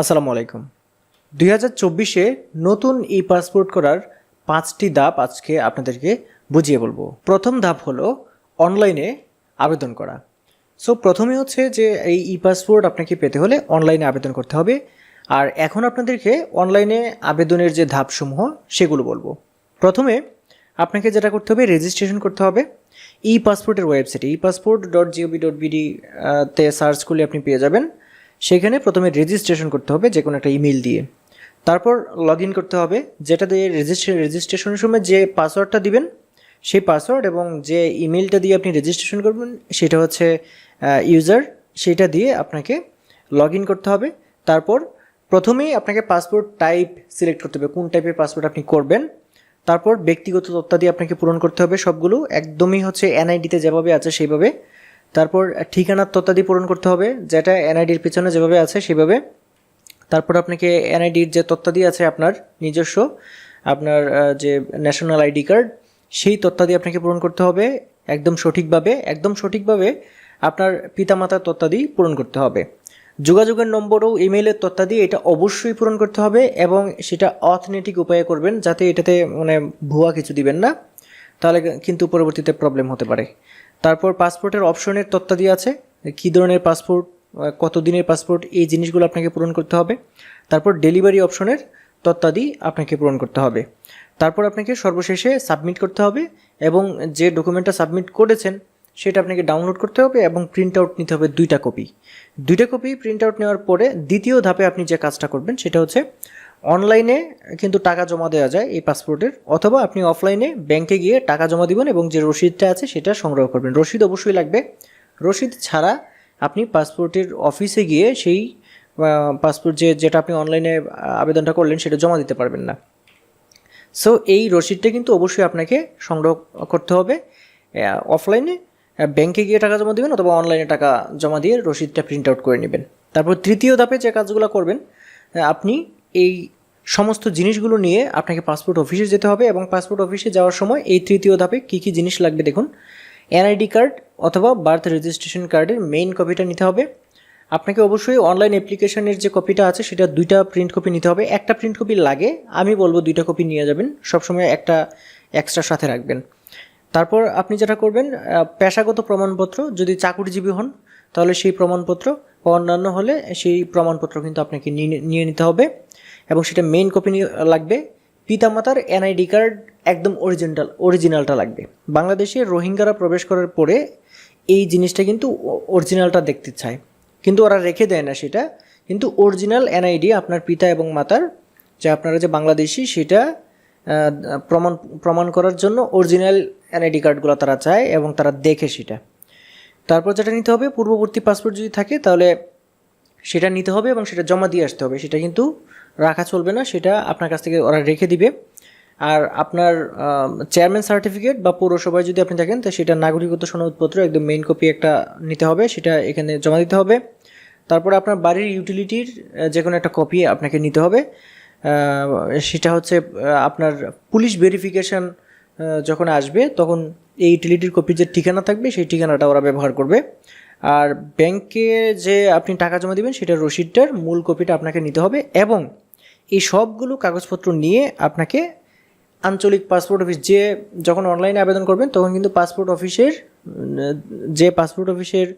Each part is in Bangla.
আসসালামু আলাইকুম। দুই হাজার চব্বিশে নতুন ই পাসপোর্ট করার পাঁচটি ধাপ আজকে আপনাদেরকে বুঝিয়ে বলব। প্রথম ধাপ হলো অনলাইনে আবেদন করা। সো প্রথমে হচ্ছে যে এই ই পাসপোর্ট আপনাকে পেতে হলে অনলাইনে আবেদন করতে হবে। আর এখন আপনাদেরকে অনলাইনে আবেদনের যে ধাপসমূহ সেগুলো বলব। প্রথমে আপনাকে যেটা করতে হবে রেজিস্ট্রেশন করতে হবে। ই পাসপোর্টের ওয়েবসাইটে e passport dot G O V dot B D তে সার্চ করলে আপনি পেয়ে যাবেন। সেখানে প্রথমে রেজিস্ট্রেশন করতে হবে যে কোনো একটা ইমেল দিয়ে। তারপর লগ ইন করতে হবে, যেটা দিয়ে রেজিস্ট্রে রেজিস্ট্রেশনের সময় যে পাসওয়ার্ডটা দিবেন, সেই পাসওয়ার্ড এবং যে ইমেলটা দিয়ে আপনি রেজিস্ট্রেশন করবেন, সেটা হচ্ছে ইউজার সেটা দিয়ে আপনাকে লগ ইন করতে হবে। তারপর প্রথমেই আপনাকে পাসপোর্ট টাইপ সিলেক্ট করতে হবে, কোন টাইপের পাসপোর্ট আপনি করবেন। তারপর ব্যক্তিগত তথ্যাদি আপনাকে পূরণ করতে হবে সবগুলো। একদমই হচ্ছে এনআইডিতে যেভাবে আছে সেইভাবে তারপর ঠিকানার তথ্যাদি পূরণ করতে হবে, যেটা এনআইডির পিছনে যেভাবে আছে সেভাবে। তারপর আপনাকে এনআইডির যে তথ্যাদি আছে আপনার নিজস্ব, আপনার যে ন্যাশনাল আইডি কার্ড সেই তথ্যাদি আপনাকে পূরণ করতে হবে একদম সঠিকভাবে একদম সঠিকভাবে আপনার পিতামাতার তথ্যাদি পূরণ করতে হবে। যোগাযোগের নম্বর ও ইমেইলের তথ্যাদি এটা অবশ্যই পূরণ করতে হবে এবং সেটা অথেন্টিক উপায়ে করবেন, যাতে এটাতে মানে ভুয়া কিছু দিবেন না। তাহলে কিন্তু পরবর্তীতে প্রবলেম হতে পারে। তারপর পাসপোর্টের অপশনের তথ্যাদি আছে, কী ধরনের পাসপোর্ট কত দিনের পাসপোর্ট, এই জিনিসগুলো আপনাকে পূরণ করতে হবে। তারপর ডেলিভারি অপশনের তথ্যাদি আপনাকে পূরণ করতে হবে। তারপর আপনাকে সর্বশেষে সাবমিট করতে হবে এবং যে ডকুমেন্টটা সাবমিট করেছেন, সেটা আপনাকে ডাউনলোড করতে হবে এবং প্রিন্ট আউট নিতে হবে দুইটা কপি। দুইটা কপি প্রিন্ট আউট নেওয়ার পরে দ্বিতীয় ধাপে আপনি যে কাজটা করবেন, সেটা হচ্ছে অনলাইনে কিন্তু টাকা জমা দেওয়া যায় এই পাসপোর্টের, অথবা আপনি অফলাইনে ব্যাংকে গিয়ে টাকা জমা দিবেন এবং যে রসিদটা আছে সেটা সংগ্রহ করবেন। রসিদ অবশ্যই লাগবে। রসিদ ছাড়া আপনি পাসপোর্টের অফিসে গিয়ে সেই পাসপোর্ট যে, যেটা আপনি অনলাইনে আবেদনটা করলেন সেটা জমা দিতে পারবেন না। সো এই রসিদটা কিন্তু অবশ্যই আপনাকে সংগ্রহ করতে হবে। অফলাইনে ব্যাংকে গিয়ে টাকা জমা দেবেন অথবা অনলাইনে টাকা জমা দিয়ে রসিদটা প্রিন্ট আউট করে নেবেন। তারপর তৃতীয় ধাপে যে কাজগুলো করবেন আপনি এই সমস্ত জিনিসগুলো নিয়ে আপনাকে পাসপোর্ট অফিসে যেতে হবে এবং পাসপোর্ট অফিসে যাওয়ার সময় এই তৃতীয় ধাপে কী কী জিনিস লাগবে দেখুন। এনআইডি কার্ড অথবা বার্থ রেজিস্ট্রেশন কার্ডের মেইন কপিটা নিতে হবে। আপনাকে অবশ্যই অনলাইন অ্যাপ্লিকেশনের যে কপিটা আছে সেটা দুইটা প্রিন্ট কপি নিতে হবে। একটা প্রিন্ট কপি লাগে, আমি বলব দুইটা কপি নিয়ে যাবেন, সবসময় একটা এক্সট্রা সাথে রাখবেন। তারপর আপনি যেটা করবেন পেশাগত প্রমাণপত্র, যদি চাকুরিজীবী হন তাহলে সেই প্রমাণপত্র বা অন্যান্য হলে সেই প্রমাণপত্র কিন্তু আপনাকে নিয়ে নিতে হবে। এবং সেটা মেইন কপি লাগবে। পিতামাতার এনআইডি কার্ড একদম অরিজিনাল অরিজিনালটা লাগবে। বাংলাদেশে রোহিঙ্গারা প্রবেশ করার পরে এই জিনিসটা কিন্তু অরিজিনালটা দেখতে চায়। কিন্তু ওরা রেখে দেয় না সেটা। কিন্তু অরিজিনাল এনআইডি আপনার পিতা এবং মাতার, যে আপনারা যে বাংলাদেশি সেটা প্রমাণ প্রমাণ করার জন্য অরিজিনাল এনআইডি কার্ডগুলো তারা চায় এবং তারা দেখে সেটা। তারপর যেটা নিতে হবে, পূর্ববর্তী পাসপোর্ট যদি থাকে, তাহলে সেটা নিতে হবে এবং সেটা জমা দিয়ে আসতে হবে। সেটা কিন্তু রাখা চলবে না, সেটা আপনার কাছ থেকে ওরা রেখে দিবে। আর আপনার চেয়ারম্যান সার্টিফিকেট বা পৌরসভায় যদি আপনি থাকেন, তো সেটা নাগরিকত্ব সনদপত্র, একদম মেইন কপি একটা নিতে হবে, সেটা এখানে জমা দিতে হবে। তারপর আপনার বাড়ির ইউটিলিটির যে কোনো একটা কপি আপনাকে নিতে হবে। সেটা হচ্ছে আপনার পুলিশ ভেরিফিকেশন যখন আসবে, তখন এই ইউটিলিটির কপির যে ঠিকানা থাকবে, সেই ঠিকানাটা ওরা ব্যবহার করবে। আর ব্যাংকে যে আপনি টাকা জমা দিবেন সেটার রসিদটার মূল কপিটা আপনাকে নিতে হবে এবং এই সবগুলো কাগজপত্র নিয়ে আপনাকে আঞ্চলিক পাসপোর্ট অফিস যে যখন অনলাইনে আবেদন করবেন, তখন কিন্তু পাসপোর্ট অফিসের যে পাসপোর্ট অফিসের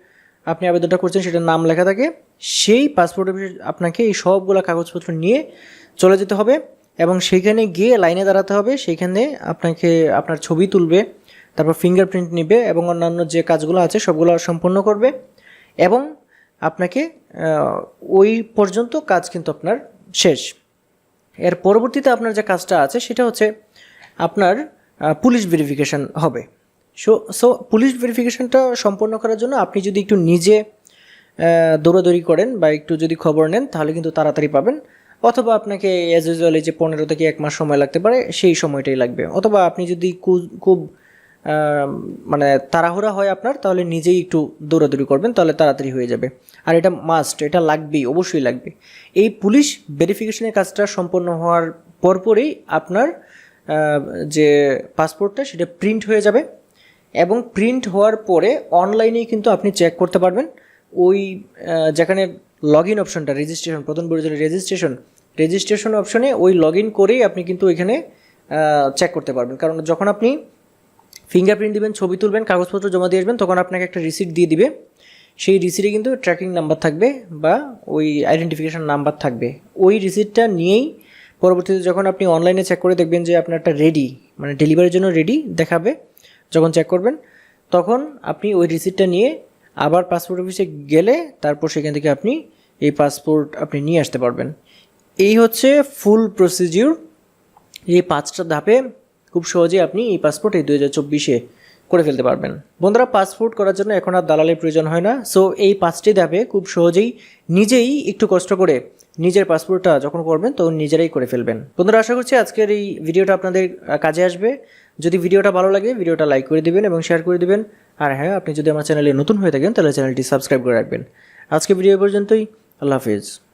আপনি আবেদনটা করছেন, সেটার নাম লেখা থাকে। সেই পাসপোর্ট অফিস আপনাকে এই সবগুলো কাগজপত্র নিয়ে চলে যেতে হবে এবং সেইখানে গিয়ে লাইনে দাঁড়াতে হবে। সেইখানে আপনাকে আপনার ছবি তুলবে। তারপর ফিঙ্গারপ্রিন্ট নিবে এবং অন্যান্য যে কাজগুলো আছে সবগুলো সম্পন্ন করবে এবং আপনাকে ওই পর্যন্ত কাজ কিন্তু আপনার শেষ। এর পরবর্তীতে আপনার যে কাজটা আছে সেটা হচ্ছে আপনার পুলিশ ভেরিফিকেশন হবে। সো সো পুলিশ ভেরিফিকেশনটা সম্পন্ন করার জন্য আপনি যদি একটু নিজে দৌড়াদৌড়ি করেন বা একটু যদি খবর নেন তাহলে কিন্তু তাড়াতাড়ি পাবেন। অথবা আপনাকে অ্যাজ ইউজুয়াল যে পনেরো থেকে এক মাস সময় লাগতে পারে, সেই সময়টাই লাগবে। অথবা আপনি যদি খুব মানে তাড়াহুড়া হয় আপনার, তাহলে নিজেই একটু দৌড়াদৌড়ি করবেন, তাহলে তাড়াতাড়ি হয়ে যাবে। আর এটা মাস্ট এটা লাগবেই, অবশ্যই লাগবে। এই পুলিশ ভেরিফিকেশনের কাজটা সম্পন্ন হওয়ার পরপরই আপনার যে পাসপোর্টটা সেটা প্রিন্ট হয়ে যাবে। এবং প্রিন্ট হওয়ার পরে অনলাইনেই কিন্তু আপনি চেক করতে পারবেন। ওই যেখানে লগ ইন অপশনটা রেজিস্ট্রেশন প্রথম প্রয়োজনে রেজিস্ট্রেশন রেজিস্ট্রেশন অপশনে ওই লগ ইন করেই আপনি কিন্তু ওইখানে চেক করতে পারবেন। কারণ যখন আপনি ফিঙ্গারপ্রিন্ট দিবেন, ছবি তুলবেন, কাগজপত্র জমা দিয়ে আসবেন, তখন আপনাকে একটা রিসিট দিয়ে দিবে। সেই রিসিটে কিন্তু ট্র্যাকিং নাম্বার থাকবে বা ওই আইডেন্টিফিকেশান নাম্বার থাকবে। ওই রিসিটটা নিয়েই পরবর্তীতে যখন আপনি অনলাইনে চেক করে দেখবেন যে আপনারটা রেডি মানে ডেলিভারির জন্য রেডি দেখাবে, যখন চেক করবেন, তখন আপনি ওই রিসিটটা নিয়ে আবার পাসপোর্ট অফিসে গেলে তারপর সেখান থেকে আপনি এই পাসপোর্ট আপনি নিয়ে আসতে পারবেন। এই হচ্ছে ফুল প্রসিজিউর এই পাঁচটা ধাপে খুব সহজেই আপনি এই পাসপোর্ট এই দু হাজার চব্বিশে করে ফেলতে পারবেন। বন্ধুরা পাসপোর্ট করার জন্য এখন আর দালালের প্রয়োজন হয় না। সো এই পাঁচটি ধাপে খুব সহজেই নিজেই একটু কষ্ট করে নিজের পাসপোর্টটা যখন করবেন, তখন নিজেরাই করে ফেলবেন। বন্ধুরা, আশা করছি আজকের এই ভিডিওটা আপনাদের কাজে আসবে। যদি ভিডিওটা ভালো লাগে, ভিডিওটা লাইক করে দিবেন এবং শেয়ার করে দিবেন। আর হ্যাঁ আপনি যদি আমার চ্যানেলে নতুন হয়ে থাকেন, তাহলে চ্যানেলটি সাবস্ক্রাইব করে রাখবেন। আজকে ভিডিও পর্যন্তই। আল্লাহ হাফিজ।